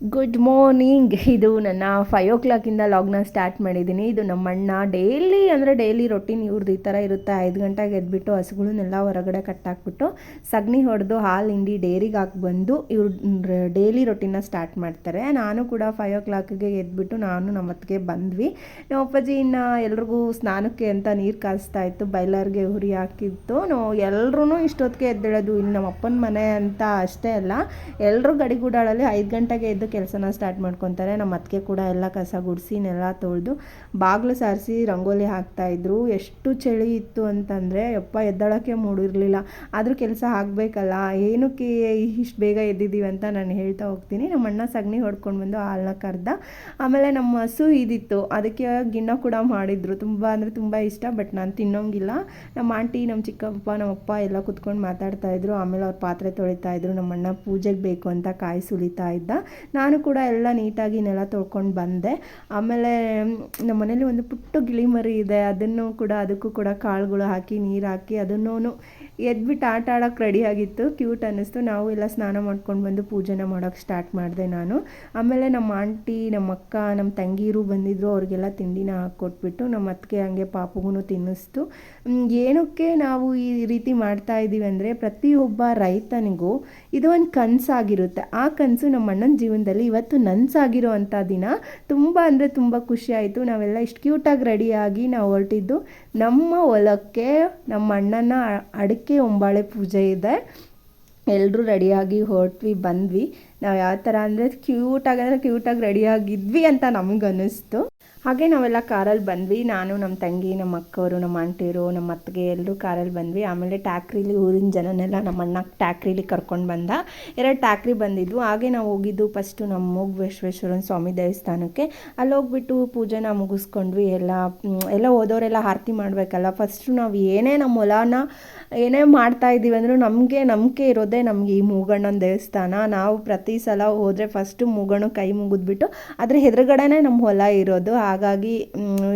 Good morning ಇದು ನನ್ನ five ಓ ಕ್ಲಾಕಿಂದ ಲಾಗ್ನ start ಮಾಡಿದ್ದೀನಿ. ಇದು ನಮ್ಮ ಅಣ್ಣ ಡೈಲಿ ಅಂದರೆ ಡೈಲಿ ರೊಟೀನ್ ಇವ್ರದ್ದು ಈ ಥರ ಇರುತ್ತೆ. ಐದು ಗಂಟೆಗೆ ಎದ್ಬಿಟ್ಟು ಹಸುಗಳನ್ನೆಲ್ಲ ಹೊರಗಡೆ ಕಟ್ಟಾಕ್ಬಿಟ್ಟು ಸಗಣಿ ಹೊಡೆದು ಹಾಲು, ಹಿಂಡಿ, ಡೈರಿಗೆ ಹಾಕಿ ಬಂದು ಇವ್ರು ಡೈಲಿ ರೊಟೀನ ಸ್ಟಾರ್ಟ್ ಮಾಡ್ತಾರೆ. ನಾನು ಕೂಡ ಫೈವ್ ಓ ಕ್ಲಾಕಿಗೆ ಎದ್ಬಿಟ್ಟು ನಾನು ನಮ್ಮ ಅತ್ತಿಗೆ ಬಂದ್ವಿ. ನಮ್ಮ ಅಪ್ಪಾಜಿ, ಇನ್ನು ಎಲ್ರಿಗೂ ಸ್ನಾನಕ್ಕೆ ಅಂತ ನೀರು ಕಾಯಿಸ್ತಾ ಇತ್ತು. ಬೈಲರ್ಗೆ ಉರಿ ಹಾಕಿತ್ತು. ನಾವು ಎಲ್ಲರೂ ಇಷ್ಟೊತ್ತಿಗೆ ಎದ್ದೇಳೋದು. ಇಲ್ಲಿ ನಮ್ಮ ಅಪ್ಪನ ಮನೆ ಅಂತ ಅಷ್ಟೇ ಅಲ್ಲ. ಎಲ್ಲರೂ ಗಡಿಗೂಡಾಳಲ್ಲಿ ಐದು ಗಂಟೆಗೆ ಎದ್ದು ಕೆಲಸನ ಸ್ಟಾರ್ಟ್ ಮಾಡ್ಕೊತಾರೆ. ನಮ್ಮ ಅತ್ತಿಗೆ ಕೂಡ ಎಲ್ಲ ಕಸ ಗುಡಿಸಿ, ನೆಲ ತೊಳೆದು ಬಾಗಿಲು ಸಾರಿಸಿ ರಂಗೋಲಿ ಹಾಕ್ತಾಯಿದ್ರು ಎಷ್ಟು ಚಳಿ ಇತ್ತು ಅಂತಂದರೆ, ಯಪ್ಪ ಎದ್ದಳಕ್ಕೆ ಮೂಡಿರಲಿಲ್ಲ. ಆದರೂ ಕೆಲಸ ಆಗಬೇಕಲ್ಲ, ಏನಕ್ಕೆ ಇಷ್ಟು ಬೇಗ ಎದ್ದಿದ್ದೀವಿ ಅಂತ ನಾನು ಹೇಳ್ತಾ ಹೋಗ್ತೀನಿ. ನಮ್ಮ ಅಣ್ಣ ಸಗಣಿ ಹೊಡ್ಕೊಂಡು ಬಂದು ಹಾಲನ್ನ ಕರೆದ, ಆಮೇಲೆ ನಮ್ಮ ಹಸು ಇದಿತ್ತು. ಅದಕ್ಕೆ ಗಿಣ್ಣ ಕೂಡ ಮಾಡಿದ್ರು. ತುಂಬ ಅಂದರೆ ತುಂಬ ಇಷ್ಟ, ಬಟ್ ನಾನು ತಿನ್ನೋಂಗಿಲ್ಲ. ನಮ್ಮ ಆಂಟಿ, ನಮ್ಮ ಚಿಕ್ಕಪ್ಪ, ನಮ್ಮ ಅಪ್ಪ ಎಲ್ಲ ಕುತ್ಕೊಂಡು ಮಾತಾಡ್ತಾ ಇದ್ರು. ಆಮೇಲೆ ಅವ್ರ ಪಾತ್ರೆ ತೊಳಿತಾ ಇದ್ರು. ನಮ್ಮ ಅಣ್ಣ ಪೂಜೆಗೆ ಬೇಕು ಅಂತ ಕಾಯಿ ಸುಲಿತಾ ಇದ್ದ. ನಾನು ಕೂಡ ಎಲ್ಲ ನೀಟಾಗಿ ನೆಲ ತೊಳ್ಕೊಂಡು ಬಂದೆ. ಆಮೇಲೆ ನಮ್ಮ ಮನೇಲಿ ಒಂದು ಪುಟ್ಟು ಗಿಳಿಮರಿ ಇದೆ. ಅದನ್ನು ಕೂಡ, ಅದಕ್ಕೂ ಕೂಡ ಕಾಳುಗಳು ಹಾಕಿ, ನೀರು ಹಾಕಿ ಅದನ್ನೂ ಎದ್ಬಿಟ್ಟು ಆಟ ರೆಡಿ ಆಗಿತ್ತು. ಕ್ಯೂಟ್ ಅನ್ನಿಸ್ತು. ನಾವು ಎಲ್ಲ ಸ್ನಾನ ಮಾಡ್ಕೊಂಡು ಬಂದು ಪೂಜೆನ ಮಾಡೋಕ್ಕೆ ಸ್ಟಾರ್ಟ್ ಮಾಡಿದೆ ನಾನು. ಆಮೇಲೆ ನಮ್ಮ ಆಂಟಿ ನಮ್ಮ ಅಕ್ಕ, ನಮ್ಮ ತಂಗೀರು ಬಂದಿದ್ರು. ಅವ್ರಿಗೆಲ್ಲ ತಿಂಡಿನ ಹಾಕ್ಕೊಟ್ಬಿಟ್ಟು ನಮ್ಮ ಅತ್ತಿಗೆ ಹಂಗೆ ಪಾಪುಗೂ ತಿನ್ನಿಸ್ತು. ಏನಕ್ಕೆ ನಾವು ಈ ರೀತಿ ಮಾಡ್ತಾ ಇದ್ದೀವಿ ಅಂದರೆ ಪ್ರತಿಯೊಬ್ಬ ರೈತನಿಗೂ ಇದು ಒಂದು ಕನಸಾಗಿರುತ್ತೆ. ಆ ಕನಸು ನಮ್ಮ ಅಣ್ಣನ ಜೀವನದಲ್ಲಿ ಇವತ್ತು ನನಸಾಗಿರೋ ಅಂಥ ದಿನ ತುಂಬ ಅಂದರೆ ತುಂಬ ಖುಷಿಯಾಯಿತು ನಾವೆಲ್ಲ ಇಷ್ಟು ಕ್ಯೂಟಾಗಿ ರೆಡಿಯಾಗಿ ನಾವು ಹೊರಟಿದ್ದು ನಮ್ಮ ಹೊಲಕ್ಕೆ, ನಮ್ಮ ಅಣ್ಣನ ಅಡಿಕೆ ಒಂಬಾಳೆ ಪೂಜೆ ಇದೆ. ಎಲ್ಲರೂ ರೆಡಿಯಾಗಿ ಹೊರಟ್ವಿ, ಬಂದ್ವಿ. ನಾವು ಯಾವ ಥರ ಅಂದರೆ ಕ್ಯೂಟಾಗಿ ಅಂದರೆ ಕ್ಯೂಟಾಗಿ ರೆಡಿಯಾಗಿದ್ವಿ ಅಂತ ನಮಗೆ ಅನ್ನಿಸ್ತು ಹಾಗೆ ನಾವೆಲ್ಲ ಕಾರಲ್ಲಿ ಬಂದ್ವಿ. ನಾನು ನಮ್ಮ ತಂಗಿ ನಮ್ಮ ಅಕ್ಕವರು ನಮ್ಮ ಆಂಟಿಯರು ನಮ್ಮ ಅತ್ತಿಗೆ ಎಲ್ಲರೂ ಕಾರಲ್ಲಿ ಬಂದ್ವಿ. ಆಮೇಲೆ ಟ್ಯಾಕ್ರಿಲಿ ಊರಿನ ಜನನೆಲ್ಲ ನಮ್ಮ ಅಣ್ಣ ಟ್ಯಾಕ್ರಿಲಿ ಕರ್ಕೊಂಡು ಬಂದ. ಎರಡು ಟ್ಯಾಕ್ರಿ ಬಂದಿದ್ವು. ಹಾಗೆ ನಾವು ಹೋಗಿದ್ದು ಫಸ್ಟು ನಮ್ಮ ಮೂಗ್ ವಿಶ್ವೇಶ್ವರನ ಸ್ವಾಮಿ ದೇವಸ್ಥಾನಕ್ಕೆ. ಅಲ್ಲಿ ಹೋಗ್ಬಿಟ್ಟು ಪೂಜೆನ ಮುಗಿಸ್ಕೊಂಡ್ವಿ. ಎಲ್ಲ ಎಲ್ಲ ಹೋದವರೆಲ್ಲ ಆರತಿ ಮಾಡಬೇಕಲ್ಲ. ಫಸ್ಟು ನಾವು ಏನೇ ನಮ್ಮ ಹೊಲನ ಏನೇ ಮಾಡ್ತಾ ಇದ್ದೀವಿ ಅಂದರೂ ನಮಗೆ ನಂಬಿಕೆ ಇರೋದೇ ನಮಗೆ ಈ ಮೂಗಣ್ಣನ ದೇವಸ್ಥಾನ. ನಾವು ಪ್ರತಿ ಸಲ ಹೋದರೆ ಫಸ್ಟು ಮೂಗಣ್ಣು ಕೈ ಮುಗಿದ್ಬಿಟ್ಟು ಅದ್ರ ಎದುರುಗಡೆನೇ ನಮ್ಮ ಹೊಲ ಇರೋದು. ಹಾಗಾಗಿ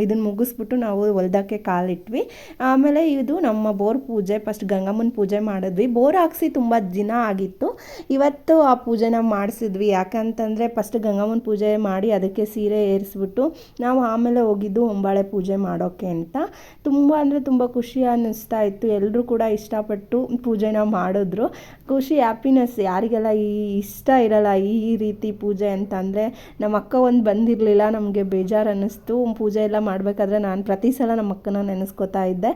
ಇದನ್ನು ಮುಗಿಸ್ಬಿಟ್ಟು ನಾವು ಹೊಲ್ದಕ್ಕೆ ಕಾಲಿಟ್ವಿ. ಆಮೇಲೆ ಇದು ನಮ್ಮ ಬೋರ್ ಪೂಜೆ, ಫಸ್ಟ್ ಗಂಗಮ್ಮನ ಪೂಜೆ ಮಾಡಿದ್ವಿ. ಬೋರ್ ಹಾಕ್ಸಿ ತುಂಬ ದಿನ ಆಗಿತ್ತು. ಇವತ್ತು ಆ ಪೂಜೆನ ಮಾಡಿಸಿದ್ವಿ. ಯಾಕಂತಂದರೆ ಫಸ್ಟ್ ಗಂಗಮ್ಮನ ಪೂಜೆ ಮಾಡಿ ಅದಕ್ಕೆ ಸೀರೆ ಏರಿಸ್ಬಿಟ್ಟು ನಾವು ಆಮೇಲೆ ಹೋಗಿದ್ದು ಹೊಂಬಾಳೆ ಪೂಜೆ ಮಾಡೋಕ್ಕೆ ಅಂತ. ತುಂಬ ಅಂದರೆ ತುಂಬ ಖುಷಿ ಅನ್ನಿಸ್ತಾ ಇತ್ತು. ಎಲ್ಲರೂ ಕೂಡ ಇಷ್ಟಪಟ್ಟು ಪೂಜೆನ ಮಾಡಿದ್ರು. ಖುಷಿ ಹ್ಯಾಪಿನೆಸ್ ಯಾರಿಗೆಲ್ಲ ಈ ಇಷ್ಟ ಇರಲ್ಲ, ಈ ರೀತಿ ಪೂಜೆ ಅಂತಂದರೆ ನಮ್ಮ ಅಕ್ಕ ಒಂದು ಬಂದಿರಲಿಲ್ಲ, ನಮಗೆ ಬೇಜಾರು ಅನ್ನಿಸ್ತು ಪೂಜೆ ಎಲ್ಲ ಮಾಡಬೇಕಾದ್ರೆ ನಾನು ಪ್ರತಿ ಸಲ ನಮ್ಮ ಅಕ್ಕನ ನೆನೆಸ್ಕೊತಾ ಇದ್ದೆ.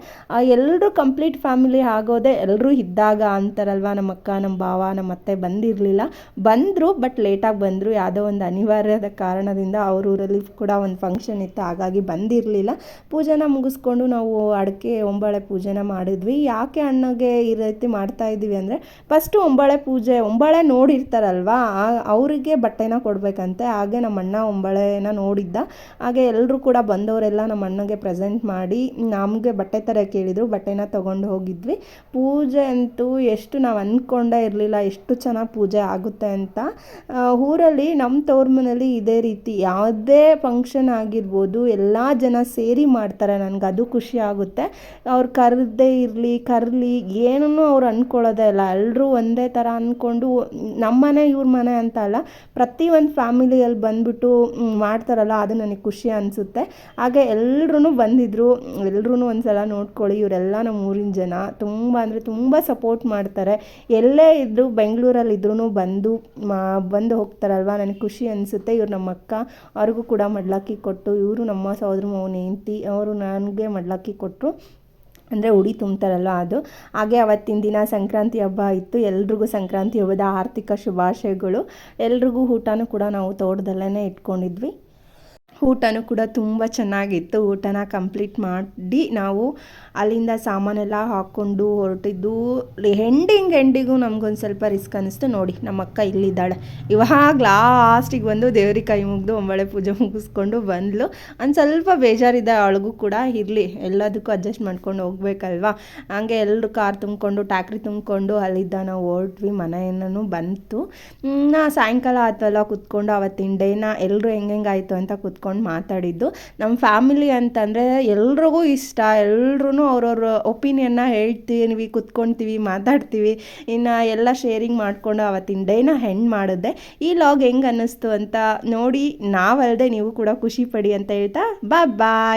ಎಲ್ಲರೂ ಕಂಪ್ಲೀಟ್ ಫ್ಯಾಮಿಲಿ ಆಗೋದೇ ಎಲ್ಲರೂ ಇದ್ದಾಗ ಅಂತಾರಲ್ವ, ನಮ್ಮ ಅಕ್ಕ, ನಮ್ಮ ಭಾವ, ನಮ್ಮ ಅತ್ತೆ ಬಂದಿರಲಿಲ್ಲ. ಬಂದರು ಬಟ್ ಲೇಟಾಗಿ ಬಂದರು. ಯಾವುದೋ ಒಂದು ಅನಿವಾರ್ಯದ ಕಾರಣದಿಂದ ಅವ್ರ ಊರಲ್ಲಿ ಕೂಡ ಒಂದು ಫಂಕ್ಷನ್ ಇತ್ತು, ಹಾಗಾಗಿ ಬಂದಿರಲಿಲ್ಲ. ಪೂಜೆನ ಮುಗಿಸ್ಕೊಂಡು ನಾವು ಅಡಿಕೆ, ಒಂಬಾಳೆ ಪೂಜೆನ ಮಾಡಿದ್ವಿ. ಯಾಕೆ ಅಣ್ಣಗೆ ಈ ರೀತಿ ಮಾಡ್ತಾ ಇದ್ದೀವಿ ಅಂದರೆ ಫಸ್ಟು ಒಂಬಾಳೆ ಪೂಜೆ, ಒಂಬಾಳೆ ನೋಡಿರ್ತಾರಲ್ವಾ? ಅವರಿಗೆ ಬಟ್ಟೆನ ಕೊಡಬೇಕಂತೆ. ಹಾಗೆ ನಮ್ಮ ಅಣ್ಣ ಒಂಬಾಳೆನ ನೋಡಿದ್ದ. ಹಾಗೆ ಎಲ್ಲರೂ ಕೂಡ ಬಂದವರೆಲ್ಲ ನಮ್ಮ ಅಣ್ಣಗೆ ಪ್ರೆಸೆಂಟ್ ಮಾಡಿ ನಮಗೆ ಬಟ್ಟೆ ಥರ ಕೇಳಿದರು ಬಟ್ಟೆನ ತೊಗೊಂಡು ಹೋಗಿದ್ವಿ. ಪೂಜೆ ಅಂತೂ ಎಷ್ಟು ನಾವು ಅಂದ್ಕೊಂಡೇ ಇರಲಿಲ್ಲ. ಎಷ್ಟು ಚೆನ್ನಾಗಿ ಪೂಜೆ ಆಗುತ್ತೆ ಅಂತ. ಊರಲ್ಲಿ ನಮ್ಮ ತವ್ರ ಮನೇಲಿ ಇದೇ ರೀತಿ. ಯಾವುದೇ ಫಂಕ್ಷನ್ ಆಗಿರ್ಬೋದು, ಎಲ್ಲ ಜನ ಸೇರಿ ಮಾಡ್ತಾರೆ. ನನಗೆ ಅದು ಖುಷಿ ಆಗುತ್ತೆ. ಅವ್ರು ಕರೆದೇ ಇರಲಿ, ಕರಲಿ ಏನೂ ಅವ್ರು ಅಂದ್ಕೊಳ್ಳೋದೇ ಇಲ್ಲ. ಎಲ್ಲರೂ ಒಂದೇ ಥರ ಅಂದ್ಕೊಂಡು ನಮ್ಮ ಮನೆ, ಇವ್ರ ಮನೆ ಅಂತ ಅಲ್ಲ, ಪ್ರತಿ ಒಂದು ಫ್ಯಾಮಿಲಿಯಲ್ಲಿ ಬಂದುಬಿಟ್ಟು ಮಾಡ್ತಾರಲ್ಲ, ಅದು ನನಗೆ ಖುಷಿ ಅನಿಸುತ್ತೆ. ಹಾಗೆ ಎಲ್ಲರೂ ಬಂದಿದ್ದರು ಎಲ್ಲರೂ ಒಂದು ಸಲ ನೋಡ್ಕೊಳ್ಳಿ, ಇವರೆಲ್ಲ ನಮ್ಮ ಊರಿನ ಜನ, ತುಂಬ ಅಂದರೆ ತುಂಬ ಸಪೋರ್ಟ್ ಮಾಡ್ತಾರೆ. ಎಲ್ಲೇ ಇದ್ದರೂ ಬೆಂಗಳೂರಲ್ಲಿ ಇದ್ರೂ ಬಂದು, ಮಾ, ಬಂದು ಹೋಗ್ತಾರಲ್ವ, ನನಗೆ ಖುಷಿ ಅನಿಸುತ್ತೆ. ಇವ್ರು ನಮ್ಮ ಅಕ್ಕ, ಅವ್ರಿಗೂ ಕೂಡ ಮಡ್ಲಕ್ಕಿ ಕೊಟ್ಟು, ಇವರು ನಮ್ಮ ಸಹೋದರ ಮೌನ ಹೆಂಡ್ತಿ, ಅವರು ನನಗೆ ಮಡ್ಲಕ್ಕಿ ಕೊಟ್ಟರು ಅಂದರೆ ಉಡಿ ತುಂಬ್ತಾರಲ್ವ ಅದು. ಹಾಗೆ ಅವತ್ತಿನ ದಿನ ಸಂಕ್ರಾಂತಿ ಹಬ್ಬ ಇತ್ತು. ಎಲ್ರಿಗೂ ಸಂಕ್ರಾಂತಿ ಹಬ್ಬದ ಆರ್ಥಿಕ ಶುಭಾಶಯಗಳು. ಎಲ್ರಿಗೂ ಊಟನೂ ಕೂಡ ನಾವು ತೋಟದಲ್ಲೇ ಇಟ್ಕೊಂಡಿದ್ವಿ. ಊಟನೂ ಕೂಡ ತುಂಬ ಚೆನ್ನಾಗಿತ್ತು. ಊಟನ ಕಂಪ್ಲೀಟ್ ಮಾಡಿ ನಾವು ಅಲ್ಲಿಂದ ಸಾಮಾನೆಲ್ಲ ಹಾಕ್ಕೊಂಡು ಹೊರಟಿದ್ದು, ಹೆಂಡಿಂಗ್ ಎಂಡಿಗೂ ನಮಗೊಂದು ಸ್ವಲ್ಪ ರಿಸ್ಕ್ ಅನ್ನಿಸ್ತು. ನೋಡಿ ನಮ್ಮ ಅಕ್ಕ ಇಲ್ಲಿದ್ದಾಳೆ. ಇವಾಗ ಲಾಸ್ಟಿಗೆ ಬಂದು ದೇವ್ರಿಗೆ ಕೈ ಮುಗಿದು ಒಂಬಳೆ ಪೂಜೆ ಮುಗಿಸ್ಕೊಂಡು ಬಂದಳು ಒಂದು ಸ್ವಲ್ಪ ಬೇಜಾರಿದೆ ಅವಳಿಗೂ ಕೂಡ ಇರಲಿ, ಎಲ್ಲದಕ್ಕೂ ಅಡ್ಜಸ್ಟ್ ಮಾಡ್ಕೊಂಡು ಹೋಗ್ಬೇಕಲ್ವಾ? ಹಂಗೆ ಎಲ್ಲರೂ ಕಾರ್ ತುಂಬಿಕೊಂಡು ಟ್ಯಾಕ್ರಿ ತುಂಬಿಕೊಂಡು ಅಲ್ಲಿದ್ದ ನಾವು ಹೊರಟ್ವಿ ಮನೆಯನ್ನು ಬಂತು. ನಾ ಸಾಯಂಕಾಲ ಆತಲ್ಲ ಕುತ್ಕೊಂಡು, ಅವತ್ತಿನ ಡೇನ ಎಲ್ಲರೂ ಹೆಂಗೆ ಅಂತ ಕುತ್ಕೊಂಡು ಮಾತಾಡಿದ್ದು. ನಮ್ಮ ಫ್ಯಾಮಿಲಿ ಅಂತಂದರೆ ಎಲ್ರಿಗೂ ಇಷ್ಟ. ಎಲ್ರೂ ಅವ್ರವ್ರ ಒಪಿನಿಯನ್ನ ಹೇಳ್ತೀವಿ ಕುತ್ಕೊಳ್ತೀವಿ ಮಾತಾಡ್ತೀವಿ. ಇನ್ನು ಎಲ್ಲ ಶೇರಿಂಗ್ ಮಾಡಿಕೊಂಡು ಅವತ್ತಿನ ಡೇನ ಹೆಣ್ ಮಾಡಿದೆ. ಈ ಲಾಗ್ ಹೆಂಗೆ ಅನ್ನಿಸ್ತು ಅಂತ ನೋಡಿ ನಾವಲ್ಲದೆ ನೀವು ಕೂಡ ಖುಷಿ ಪಡಿ ಅಂತ ಹೇಳ್ತಾ ಬಾ ಬಾಯ್